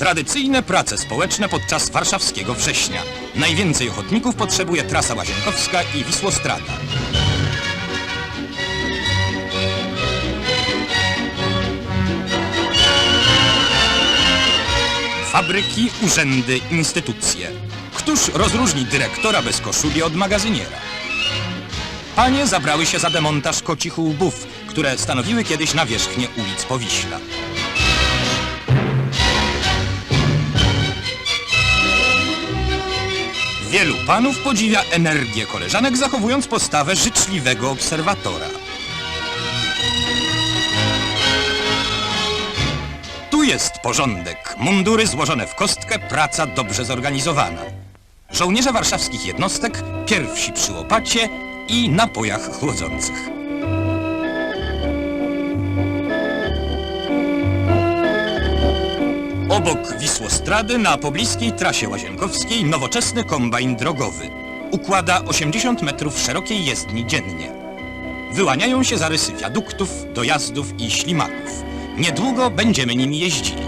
Tradycyjne prace społeczne podczas warszawskiego września. Najwięcej ochotników potrzebuje trasa Łazienkowska i Wisłostrada. Fabryki, urzędy, instytucje. Któż rozróżni dyrektora bez koszuli od magazyniera? Panie zabrały się za demontaż kocich łbów, które stanowiły kiedyś nawierzchnię ulic Powiśla. Wielu panów podziwia energię koleżanek, zachowując postawę życzliwego obserwatora. Tu jest porządek, mundury złożone w kostkę, praca dobrze zorganizowana. Żołnierze warszawskich jednostek, pierwsi przy łopacie i napojach chłodzących. Obok Wisłostrady na pobliskiej trasie łazienkowskiej nowoczesny kombajn drogowy. Układa 80 metrów szerokiej jezdni dziennie. Wyłaniają się zarysy wiaduktów, dojazdów i ślimaków. Niedługo będziemy nimi jeździli.